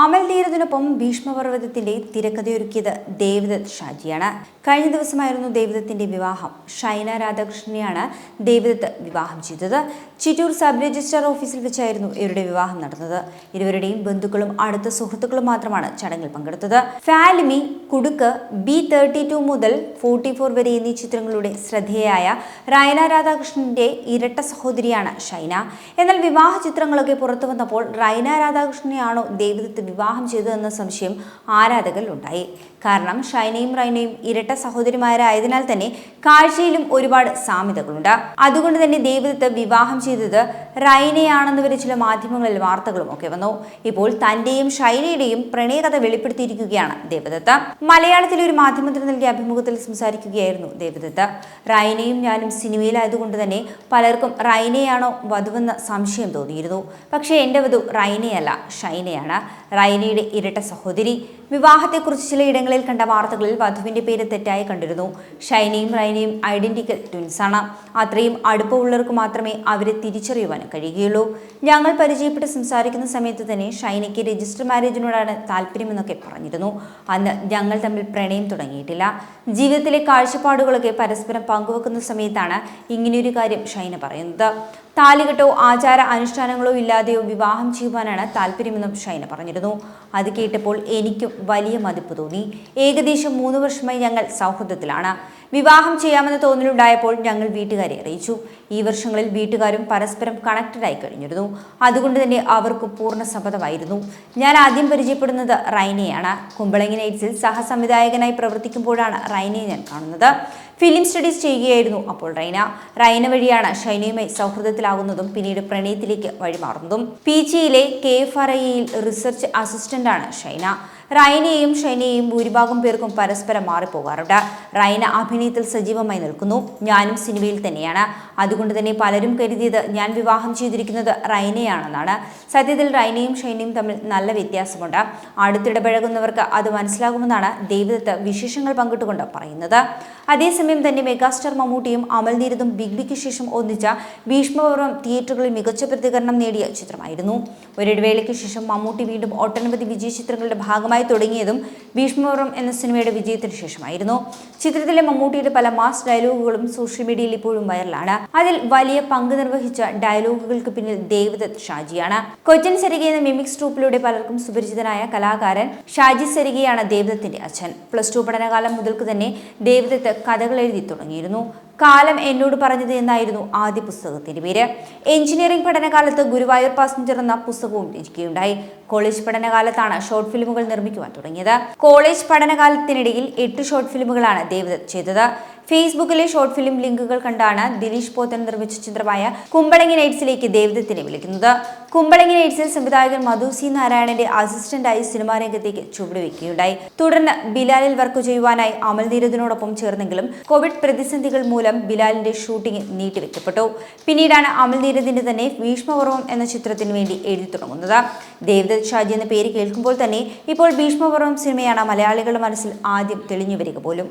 അമൽ ധീരത്തിനൊപ്പം ഭീഷ്മപർവതത്തിന്റെ തിരക്കഥയൊരുക്കിയത് ദേവദത്ത് ഷാജിയാണ്. കഴിഞ്ഞ ദിവസമായിരുന്നു ദേവദത്തിന്റെ വിവാഹം. ഷൈന രാധാകൃഷ്ണനെയാണ് ദേവദത്ത് വിവാഹം ചെയ്തത്. ചിറ്റൂർ സബ് രജിസ്ട്രാർ ഓഫീസിൽ വെച്ചായിരുന്നു ഇവരുടെ വിവാഹം നടന്നത്. ഇരുവരുടെയും ബന്ധുക്കളും അടുത്ത സുഹൃത്തുക്കളും മാത്രമാണ് ചടങ്ങിൽ പങ്കെടുത്തത്. Falimy Kudukku B thirty two മുതൽ ഫോർട്ടി ഫോർ വരെ എന്നീ ചിത്രങ്ങളുടെ ശ്രദ്ധേയായ റൈന രാധാകൃഷ്ണന്റെ ഇരട്ട സഹോദരിയാണ് ഷൈന. എന്നാൽ വിവാഹ ചിത്രങ്ങളൊക്കെ പുറത്തു വന്നപ്പോൾ റൈന രാധാകൃഷ്ണനെയാണോ ദേവദത്ത് വിവാഹം ചെയ്തു എന്ന സംശയം ആരാധകരിൽ ഉണ്ടായി. കാരണം ഷൈനയും റൈനയും ഇരട്ട സഹോദരിമാരായതിനാൽ തന്നെ കാഴ്ചയിലും ഒരുപാട് സാമ്യതകളുണ്ട്. അതുകൊണ്ട് തന്നെ ദേവദത്ത് വിവാഹം ചെയ്തത് റൈനയാണെന്ന് വരെ ചില മാധ്യമങ്ങളിൽ വാർത്തകളും ഒക്കെ വന്നു. ഇപ്പോൾ തന്റെയും ഷൈനയുടെയും പ്രണയകഥ വെളിപ്പെടുത്തിയിരിക്കുകയാണ് ദേവദത്ത്. മലയാളത്തിലെ ഒരു മാധ്യമത്തിന് നൽകിയ അഭിമുഖത്തിൽ സംസാരിക്കുകയായിരുന്നു ദേവദത്ത്. റൈനയും ഞാനും സിനിമയിലായതുകൊണ്ട് തന്നെ പലർക്കും റൈനയാണോ വധുവെന്ന സംശയം തോന്നിയിരുന്നു. പക്ഷേ എന്റെ വധു റൈനയല്ല ഷൈനയാണ്. റൈനയുടെ ഇരട്ട സഹോദരി. വിവാഹത്തെക്കുറിച്ച് ചിലയിടങ്ങളിൽ കണ്ട വാർത്തകളിൽ വധുവിന്റെ പേര് തെറ്റായി കണ്ടിരുന്നു. ഷൈനയും റൈനയും ഐഡന്റിക്കൽ ട്വിൻസാണ് അത്രയും അടുപ്പമുള്ളവർക്ക് മാത്രമേ അവരെ തിരിച്ചറിയുവാൻ കഴിയുകയുള്ളൂ. ഞങ്ങൾ പരിചയപ്പെട്ട് സംസാരിക്കുന്ന സമയത്ത് തന്നെ ഷൈനയ്ക്ക് രജിസ്റ്റർ മാരേജിനോടാണ് താല്പര്യമെന്നൊക്കെ പറഞ്ഞിരുന്നു. അന്ന് ഞങ്ങൾ തമ്മിൽ പ്രണയം തുടങ്ങിയിട്ടില്ല. ജീവിതത്തിലെ കാഴ്ചപ്പാടുകളൊക്കെ പരസ്പരം പങ്കുവെക്കുന്ന സമയത്താണ് ഇങ്ങനെയൊരു കാര്യം ഷൈന പറയുന്നത്. താലികെട്ടോ ആചാര അനുഷ്ഠാനങ്ങളോ ഇല്ലാതെയോ വിവാഹം ചെയ്യുവാനാണ് താല്പര്യമെന്നും ഷൈന പറഞ്ഞിരുന്നു. അത് കേട്ടപ്പോൾ എനിക്കും വലിയ മതിപ്പ് തോന്നി. ഏകദേശം മൂന്ന് വർഷമായി ഞങ്ങൾ സൗഹൃദത്തിലാണ്. വിവാഹം ചെയ്യാമെന്ന് തോന്നലുണ്ടായപ്പോൾ ഞങ്ങൾ വീട്ടുകാരെ അറിയിച്ചു. ഈ വർഷങ്ങളിൽ വീട്ടുകാരും പരസ്പരം കണക്റ്റഡായി കഴിഞ്ഞിരുന്നു. അതുകൊണ്ട് തന്നെ അവർക്ക് പൂർണ സമ്മതമായിരുന്നു. ഞാൻ ആദ്യം പരിചയപ്പെടുന്നത് റൈനയാണ്. കുമ്പളങ്ങി നൈറ്റ്സിൽ സഹസംവിധായകനായി പ്രവർത്തിക്കുമ്പോഴാണ് റൈനയെ ഞാൻ കാണുന്നത്. ഫിലിം സ്റ്റഡീസ് ചെയ്യുകയായിരുന്നു അപ്പോൾ റൈന. റൈന വഴിയാണ് ഷൈനയുമായി സൗഹൃദത്തിലാകുന്നതും പിന്നീട് പ്രണയത്തിലേക്ക് വഴിമാറുന്നതും. പി ജിയിലെ കെ എഫ് ആർ ഐയിൽ റിസർച്ച് അസിസ്റ്റന്റാണ് ഷൈന. റൈനയെയും ഷൈനയെയും ഭൂരിഭാഗം പേർക്കും പരസ്പരം മാറിപ്പോകാറുണ്ട്. റൈന അഭിനയത്തിൽ സജീവമായി നിൽക്കുന്നു. ഞാനും സിനിമയിൽ തന്നെയാണ്. അതുകൊണ്ട് തന്നെ പലരും കരുതിയത് ഞാൻ വിവാഹം ചെയ്തിരിക്കുന്നത് റൈനയാണെന്നാണ്. സത്യത്തിൽ റൈനയും ഷൈനയും തമ്മിൽ നല്ല വ്യത്യാസമുണ്ട്. അടുത്തിടപഴകുന്നവർക്ക് അത് മനസ്സിലാകുമെന്നാണ് ദൈവദത്ത് വിശേഷങ്ങൾ പങ്കിട്ടുകൊണ്ട് പറയുന്നത്. അതേസമയം തന്നെ മെഗാസ്റ്റാർ മമ്മൂട്ടിയും അമൽനീരതും ബിഗ് ബിക്ക് ശേഷം ഒന്നിച്ച ഭീഷ്മപർവം തിയേറ്ററുകളിൽ മികച്ച പ്രതികരണം നേടിയ ചിത്രമായിരുന്നു. ഒരിടവേളയ്ക്ക് ശേഷം മമ്മൂട്ടി വീണ്ടും ഒട്ടനവധി വിജയ ചിത്രങ്ങളുടെ ഭാഗമായി തുടങ്ങിയതും ഭീഷ്മപർവം എന്ന സിനിമയുടെ വിജയത്തിന് ശേഷമായിരുന്നു. ചിത്രത്തിലെ മമ്മൂട്ടിയുടെ പല മാസ് ഡയലോഗുകളും സോഷ്യൽ മീഡിയയിൽ ഇപ്പോഴും വൈറലാണ്. അതിൽ വലിയ പങ്ക് നിർവഹിച്ച ഡയലോഗുകൾക്ക് പിന്നിൽ ദേവദത്ത് ഷാജിയാണ്. കൊച്ചിൻ സരിക എന്ന മിമിക്സ് ട്രൂപ്പിലൂടെ പലർക്കും സുപരിചിതനായ കലാകാരൻ ഷാജി സരികയാണ് ദേവദത്തിന്റെ അച്ഛൻ. പ്ലസ് ടു പഠനകാലം മുതൽക്ക് തന്നെ ദേവദത്ത് കഥകൾ എഴുതി തുടങ്ങിയിരുന്നു. കാലം എന്നോട് പറഞ്ഞത് എന്നായിരുന്നു ആദ്യ പുസ്തകത്തിന്റെ പേര്. എഞ്ചിനീയറിംഗ് പഠനകാലത്ത് ഗുരുവായൂർ പാസഞ്ചർ എന്ന പുസ്തകവും രചിക്കുകയുണ്ടായി. കോളേജ് പഠനകാലത്താണ് ഷോർട്ട് ഫിലിമുകൾ നിർമ്മിക്കുവാൻ തുടങ്ങിയത്. കോളേജ് പഠനകാലത്തിനിടയിൽ എട്ട് ഷോർട്ട് ഫിലിമുകളാണ് ദേവദത്ത് ചെയ്തത്. ഫേസ്ബുക്കിലെ ഷോർട്ട് ഫിലിം ലിങ്കുകൾ കണ്ടാണ് ദിലീഷ് പോത്തൻ നിർമ്മിച്ച ചിത്രമായ കുമ്പളങ്ങി നൈറ്റ്സിലേക്ക് ദേവദത്തിനെ വിളിക്കുന്നത് കുമ്പളങ്ങി നൈറ്റ്സിൽ സംവിധായകൻ മധു സി നാരായണന്റെ അസിസ്റ്റന്റായി സിനിമാ രംഗത്തേക്ക് ചുവടുവെക്കുകയുണ്ടായി. തുടർന്ന് ബിലാലിൽ വർക്ക് ചെയ്യുവാനായി അമൽ നീരദിനോടൊപ്പം ചേർന്നെങ്കിലും കോവിഡ് പ്രതിസന്ധികൾ മൂലം ബിലാലിന്റെ ഷൂട്ടിംഗ് നീട്ടിവെക്കപ്പെട്ടു. പിന്നീടാണ് അമൽ നീരദിന്റെ തന്നെ ഭീഷ്മപർവം എന്ന ചിത്രത്തിന് വേണ്ടി എഴുതി തുടങ്ങുന്നത്. ദേവദത്ത് ഷാജി എന്ന പേര് കേൾക്കുമ്പോൾ തന്നെ ഇപ്പോൾ ഭീഷ്മപർവം സിനിമയാണ് മലയാളികളുടെ മനസ്സിൽ ആദ്യം തെളിഞ്ഞു വരിക പോലും.